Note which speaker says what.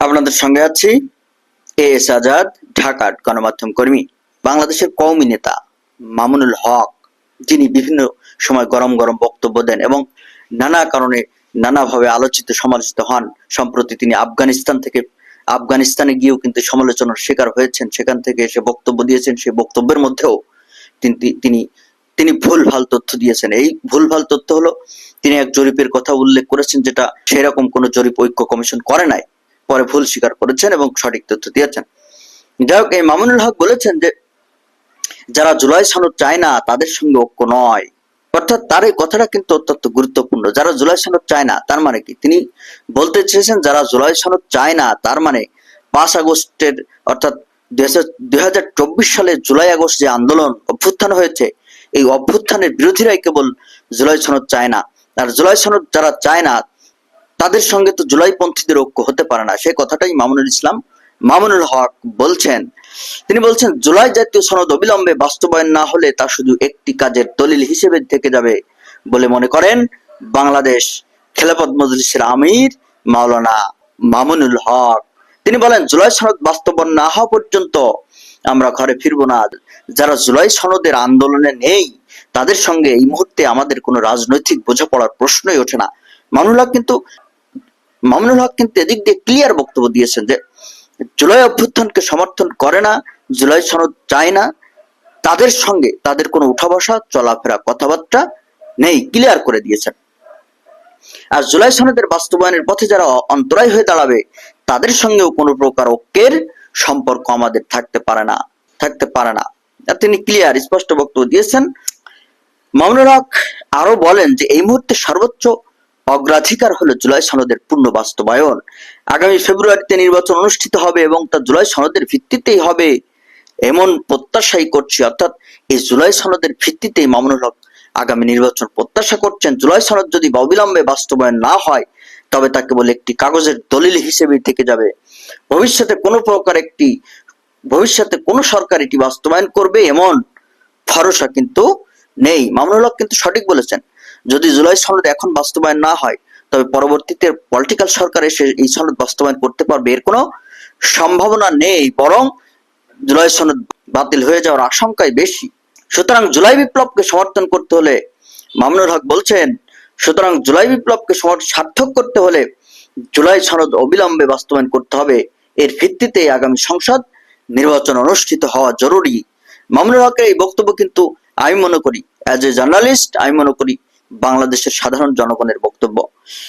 Speaker 1: আপনাদের সঙ্গে আছি এ এস আজাদ, ঢাকার গণমাধ্যম কর্মী, বাংলাদেশের কওমি নেতা মামুনুল হক, যিনি বিভিন্ন সময় গরম গরম বক্তব্য দেন এবং নানা কারণে নানাভাবে আলোচিত, সমালোচিত হন। সম্প্রতি তিনি আফগানিস্তান থেকে, আফগানিস্তানে গিয়েও কিন্তু সমালোচনার শিকার হয়েছেন। সেখান থেকে এসে বক্তব্য দিয়েছেন। সেই বক্তব্যের মধ্যেও তিনি তিনি তিনি ভুলভাল তথ্য দিয়েছেন। এই ভুল ভালো তথ্য হলো, তিনি এক জরিপের কথা উল্লেখ করেছেন, যেটা সেরকম কোনো জরিপ ঐক্য কমিশন করে নাই। পরে ভুল স্বীকার করেছেন এবং সঠিক তথ্য দিয়েছেন। যাই হোক এই মামুনুল হক বলেছেন যে, যারা জুলাই সনদ চায় না, তাদের সঙ্গে ঐক্য নয়। অর্থাৎ তার এই কথাটা কিন্তু অত্যন্ত গুরুত্বপূর্ণ। যারা জুলাই সনদ চায় না, তার মানে কি? তিনি বলতে চেয়েছেন, যারা জুলাই সনদ চায় না, তার মানে পাঁচ আগস্টের, অর্থাৎ দুই হাজার চব্বিশ সালে জুলাই আগস্ট যে আন্দোলন অভ্যুত্থান হয়েছে, এই অভ্যুত্থানের বিরোধীরাই কেবল জুলাই সনদ চায় না। আর জুলাই সনদ যারা চায় না তাদের সঙ্গে তো জুলাই পন্থীদের ঐক্য হতে পারে না। সে কথাটাই মামুনুল ইসলাম, মামুনুল হক বলছেন। তিনি বলছেন, জুলাই জাতীয় সনদ অবিলম্বে বাস্তবায়ন না হলে তা শুধু একটি কাজের দলিল হিসেবে থেকে যাবে বলে মনে করেন বাংলাদেশ খেলাফত মজলিসের আমির মাওলানা মামুনুল হক। তিনি বলেন, জুলাই সনদ বাস্তবায়ন না হওয়া পর্যন্ত আমরা ঘরে ফিরবো না। যারা জুলাই সনদের আন্দোলনে নেই, তাদের সঙ্গে এই মুহূর্তে আমাদের কোনো রাজনৈতিক বোঝাপড়ার প্রশ্নই ওঠে না। মামুনুল হক কিন্তু মামুনুল হক কিন্তু এদিক দিয়ে ক্লিয়ার বক্তব্য দিয়েছেন যে, জুলাই অভ্যুত্থানকে সমর্থন করে না, জুলাই সনদ চায় না, তাদের সঙ্গে তাদের কোনো উঠা বসা চলাফেরা, কথাবার্তা নেই ক্লিয়ার করে দিয়েছেন। আর জুলাই সনদের বাস্তবায়নের পথে যারা অন্তরায় হয়ে দাঁড়াবে, তাদের সঙ্গেও কোনো প্রকার ঐক্যের সম্পর্ক আমাদের থাকতে পারে না, থাকতে পারে না। তিনি ক্লিয়ার স্পষ্ট বক্তব্য দিয়েছেন। মামুনুল হক আরও বলেন যে, এই মুহূর্তে সর্বোচ্চ অগ্রাধিকার হলো জুলাই সনদের পূর্ণ বাস্তবায়ন। আগামী ফেব্রুয়ারিতে নির্বাচন অনুষ্ঠিত হবে এবং তা জুলাই সনদের ভিত্তিতেই হবে এমন প্রত্যাশাই করছি। অর্থাৎ এই জুলাই সনদের ভিত্তিতেই মামুনুল হক আগামী নির্বাচন প্রত্যাশা করছেন। জুলাই সনদ যদি অবিলম্বে বাস্তবায়ন না হয়, তবে তা কেবল একটি কাগজের দলিল হিসেবে থেকে যাবে। ভবিষ্যতে কোনো প্রকার একটি, ভবিষ্যতে কোনো সরকার এটি বাস্তবায়ন করবে এমন ভরসা কিন্তু নেই। মামুনুল হক কিন্তু সঠিক বলেছেন যদি জুলাই সনদ এখন বাস্তবায়ন না হয়, তবে পরবর্তীতে পলিটিক্যাল সরকার এসে এই সনদ বাস্তবায়ন করতে পারবে এর কোনো সম্ভাবনা নেই, বরং জুলাই সনদ বাতিল হয়ে যাওয়ার আশঙ্কাই বেশি। সুতরাং জুলাই বিপ্লবকে সমর্থন করতে হলে, মামুনুল হক বলছেন, সুতরাং জুলাই বিপ্লবকে সার্থক করতে হলে জুলাই সনদ অবিলম্বে বাস্তবায়ন করতে হবে। এর ভিত্তিতে আগামী সংসদ নির্বাচন অনুষ্ঠিত হওয়া জরুরি। মামুনুল হকের এই বক্তব্য কিন্তু আমি মনে করি অ্যাজ এ জার্নালিস্ট আমি মনে করি বাংলাদেশের সাধারণ জনগণের বক্তব্য।